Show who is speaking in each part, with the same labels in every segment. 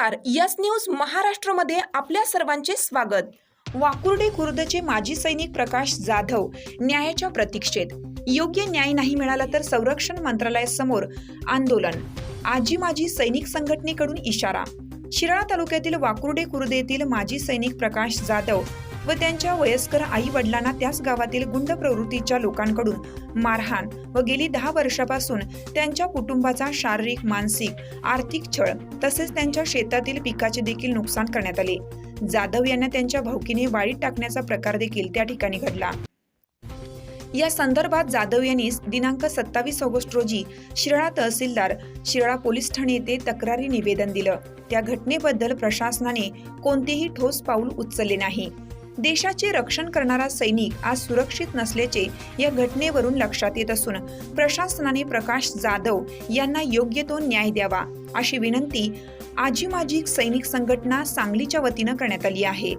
Speaker 1: नमस्कार. Yes news महाराष्ट्रमध्ये आपल्या सर्वांचे स्वागत. वाकुर्डे खुर्दचे माजी सैनिक प्रकाश जाधव न्यायाच्या प्रतीक्षेत. योग्य न्याय नाही मिळाला तर संरक्षण मंत्रालयासमोर आंदोलन. आजी माजी सैनिक संघटनेकडून इशारा. शिराळा तालुक्यातील वाकुर्डे खुर्द येथील माजी सैनिक प्रकाश जाधव व त्यांच्या वयस्कर आई वडिलांना त्याच गावातील गुंड प्रवृत्तीच्या लोकांकडून मारहाण व गेली दहा वर्षापासून त्यांच्या कुटुंबाचा शारीरिक मानसिक आर्थिक छळ तसेच त्यांच्या शेतातील पिकाचे देखील नुकसान करण्यात आले. जाधव यांना त्यांच्या भाऊकीने वाळीत टाकण्याचा प्रकार देखील त्या ठिकाणी घडला. या संदर्भात जाधव यांनी दिनांक सत्तावीस ऑगस्ट रोजी शिराळा तहसीलदार शिराळा पोलीस ठाणे येथे तक्रारी निवेदन दिलं. त्या घटनेबद्दल प्रशासनाने कोणतेही ठोस पाऊल उचलले नाही. देशाचे रक्षण करणारा सैनिक आज सुरक्षित नसल्याचे या घटनेवरून लक्षात येत असून प्रशासनाने प्रकाश जाधव यांना योग्य तो न्याय द्यावा अशी विनंती आजी माजी सैनिक संघटना सांगलीच्या वतीनं करण्यात आली आहे.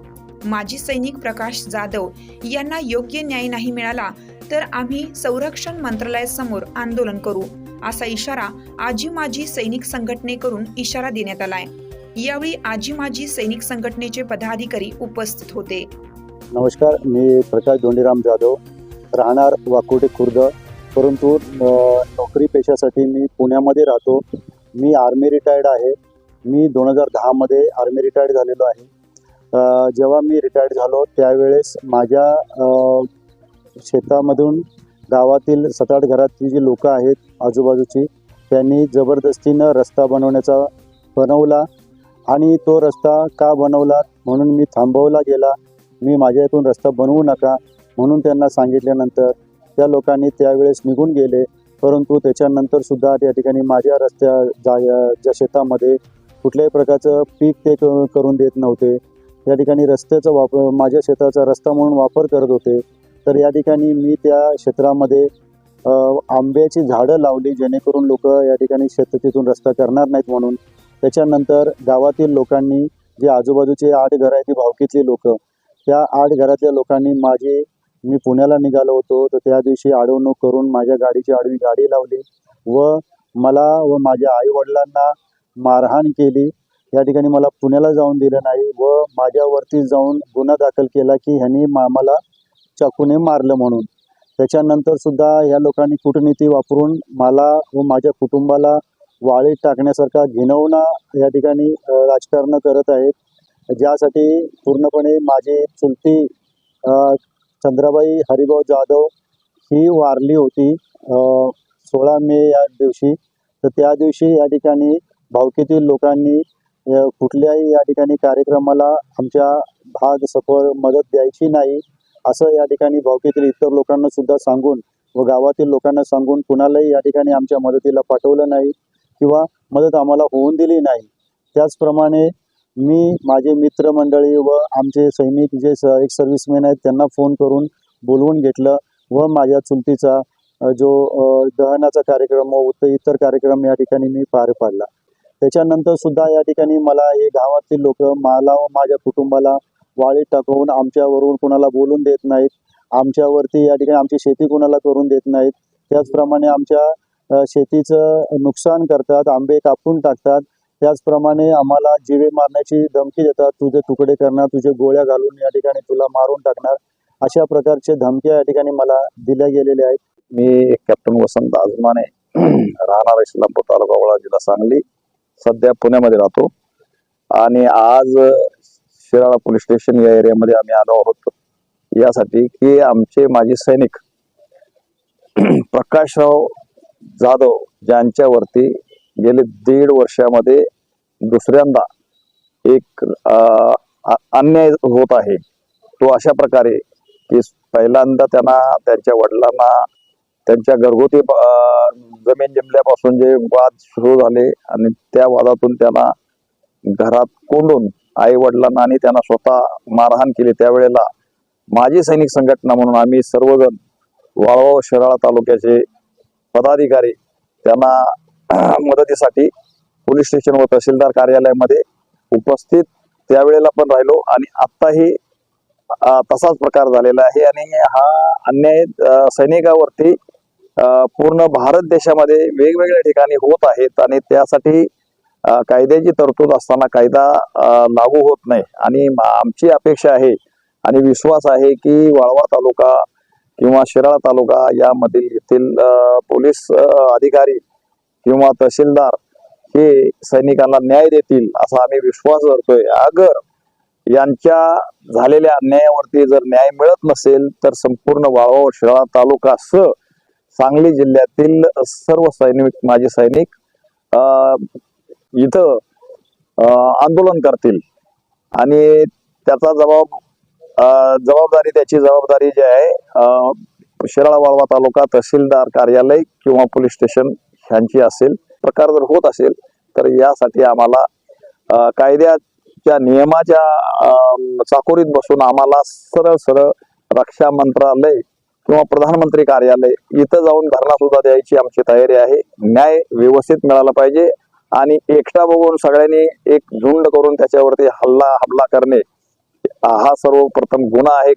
Speaker 1: माजी सैनिक प्रकाश जाधव यांना योग्य न्याय नाही मिळाला तर आम्ही संरक्षण मंत्रालयासमोर आंदोलन करू असा इशारा आजी माजी सैनिक संघटनेकडून इशारा देण्यात आलाय. यावेळी आजी माजी सैनिक संघटनेचे पदाधिकारी उपस्थित होते.
Speaker 2: नमस्कार मी प्रकाश धोंडीराम जाधव. राहणार वाकोटे खुर्द. परंतु नोकरी पेशासाठी मी पुण्यामध्ये राहतो. मी आर्मी रिटायर्ड आहे. मी दोन हजार दहामध्ये आर्मी रिटायर्ड झालेलो आहे. जेव्हा मी रिटायर्ड झालो त्यावेळेस माझ्या शेतामधून गावातील सात आठ घरातली जी लोकं आहेत आजूबाजूची त्यांनी जबरदस्तीनं रस्ता बनवण्याचा बनवला. आणि तो रस्ता का बनवला म्हणून मी थांबवला गेला. मी माझ्या इथून रस्ता बनवू नका म्हणून त्यांना सांगितल्यानंतर त्या लोकांनी त्यावेळेस निघून गेले. परंतु त्याच्यानंतर सुद्धा त्या ठिकाणी माझ्या रस्त्या जा ज्या शेतामध्ये कुठल्याही प्रकारचं पीक ते क- करून देत नव्हते. या ठिकाणी रस्त्याचा वापर माझ्या शेताचा रस्ता म्हणून वापर करत होते. तर या ठिकाणी मी त्या क्षेत्रामध्ये आंब्याची झाडं लावली जेणेकरून लोक या ठिकाणी शेत तिथून रस्ता करणार नाहीत म्हणून. त्याच्यानंतर गावातील लोकांनी जे आजूबाजूचे आठ घरं आहेत ती भावकीतली लोक त्या आठ घरातल्या लोकांनी माझे मी पुण्याला निघालो होतो तर त्या दिवशी अडवणूक करून माझ्या गाडीची आडवी गाडी लावली व मला व माझ्या आई वडिलांना मारहाण केली. या ठिकाणी मला पुण्याला जाऊन दिलं नाही व माझ्यावरती जाऊन गुन्हा दाखल केला की ह्यांनी मा- मला चाकूने मारलं म्हणून. त्याच्यानंतर सुद्धा या लोकांनी कूटनीती वापरून मला व माझ्या कुटुंबाला वाळीत टाकण्यासारखा घिनवणा या ठिकाणी राजकारण करत आहेत. ज्यासाठी पूर्णपणे माझी चुलती चंद्राबाई हरिभाऊ जाधव ही वारली होती सोळा मे या दिवशी. तर त्या दिवशी या ठिकाणी भावकीतील लोकांनी कुठल्याही या ठिकाणी कार्यक्रमाला आमच्या भाग सफळ मदत द्यायची नाही असं या ठिकाणी भावकीतील इतर लोकांना सुद्धा सांगून व गावातील लोकांना सांगून कुणालाही या ठिकाणी आमच्या मदतीला पाठवलं नाही. किंवा मदत आम्हाला होऊन दिली नाही. त्याचप्रमाणे मी माझे मित्रमंडळी व आमचे सैनिक जे स एक सर्व्हिसमॅन आहेत त्यांना फोन करून बोलवून घेतलं व माझ्या चुलतीचा जो दहनाचा कार्यक्रम व इतर कार्यक्रम या ठिकाणी मी पार पाडला. त्याच्यानंतर सुद्धा या ठिकाणी मला हे गावातील लोक मला व माझ्या कुटुंबाला वाळीत टाकवून आमच्यावरून कुणाला बोलून देत नाहीत. आमच्यावरती या ठिकाणी आमची शेती कुणाला करून देत नाहीत. त्याचप्रमाणे आमच्या शेतीचं नुकसान करतात आंबे कापून टाकतात. त्याचप्रमाणे आम्हाला जिवे मारण्याची धमकी देतात. तुझे तुकडे करणार तुझे गोळ्या घालून या ठिकाणी तुला मारून टाकणार. अशा प्रकारचे धमक्या या ठिकाणी मला दिल्या गेलेल्या आहेत.
Speaker 3: मी कॅप्टन वसंत आजमाने राहणार इस्लामपूर तालुका वळा जिल्हा सांगली. सध्या पुण्यामध्ये राहतो. आणि आज शिराळा पोलीस स्टेशन या एरियामध्ये आम्ही आलो आहोत. यासाठी की आमचे माजी सैनिक प्रकाशराव जाधव ज्यांच्यावरती गेले दीड वर्षामध्ये दुसऱ्यांदा एक अन्याय होत आहे तो अशा प्रकारे की पहिल्यांदा त्यांना त्यांच्या वडिलांना त्यांच्या घरगुती जमीन जमल्यापासून जे वाद सुरू झाले आणि त्या वादातून त्यांना घरात कोंडून आई वडिलांना आणि त्यांना स्वतः मारहाण केली. त्यावेळेला माजी सैनिक संघटना म्हणून आम्ही सर्वजण वाळवा शिराळा तालुक्याचे पदाधिकारी त्यांना मदतीसाठी पोलीस स्टेशन व तहसीलदार कार्यालयामध्ये उपस्थित त्यावेळेला पण राहिलो आणि आत्ताही तसाच प्रकार झालेला आहे आणि हा अन्याय सैनिकावरती पूर्ण भारत देशामध्ये वेगवेगळ्या ठिकाणी होत आहेत आणि त्यासाठी कायद्याची तरतूद असताना कायदा लागू होत नाही. आणि आमची अपेक्षा आहे आणि विश्वास आहे की वाळवा तालुका किंवा शिराळा तालुका यामधील येथील पोलीस अधिकारी किंवा तहसीलदार हे सैनिकांना न्याय देतील असा आम्ही विश्वास धरतोय. अगर यांच्या झालेल्या अन्यायावरती जर न्याय मिळत नसेल तर संपूर्ण वाळवा शिराळा तालुका स सांगली जिल्ह्यातील सर्व सैनिक माजी सैनिक इथं आंदोलन करतील. आणि त्याचा जबाब जबाबदारी त्याची जबाबदारी जी आहे शिराळा वाळवा तालुका तहसीलदार कार्यालय किंवा पोलीस स्टेशन ह्यांची असेल प्रकार जर होत असेल तर यासाठी आम्हाला कायद्याच्या नियमाच्या चाकोरीत बसून आम्हाला सरळ सरळ रक्षा मंत्रालय किंवा प्रधानमंत्री कार्यालय इथं जाऊन धरणा सुद्धा द्यायची आमची तयारी आहे. न्याय व्यवस्थित मिळाला पाहिजे आणि एकटा बघून सगळ्यांनी एक झुंड करून त्याच्यावरती हल्ला हमला करणे हा सर्वप्रथम गुन्हा आहे.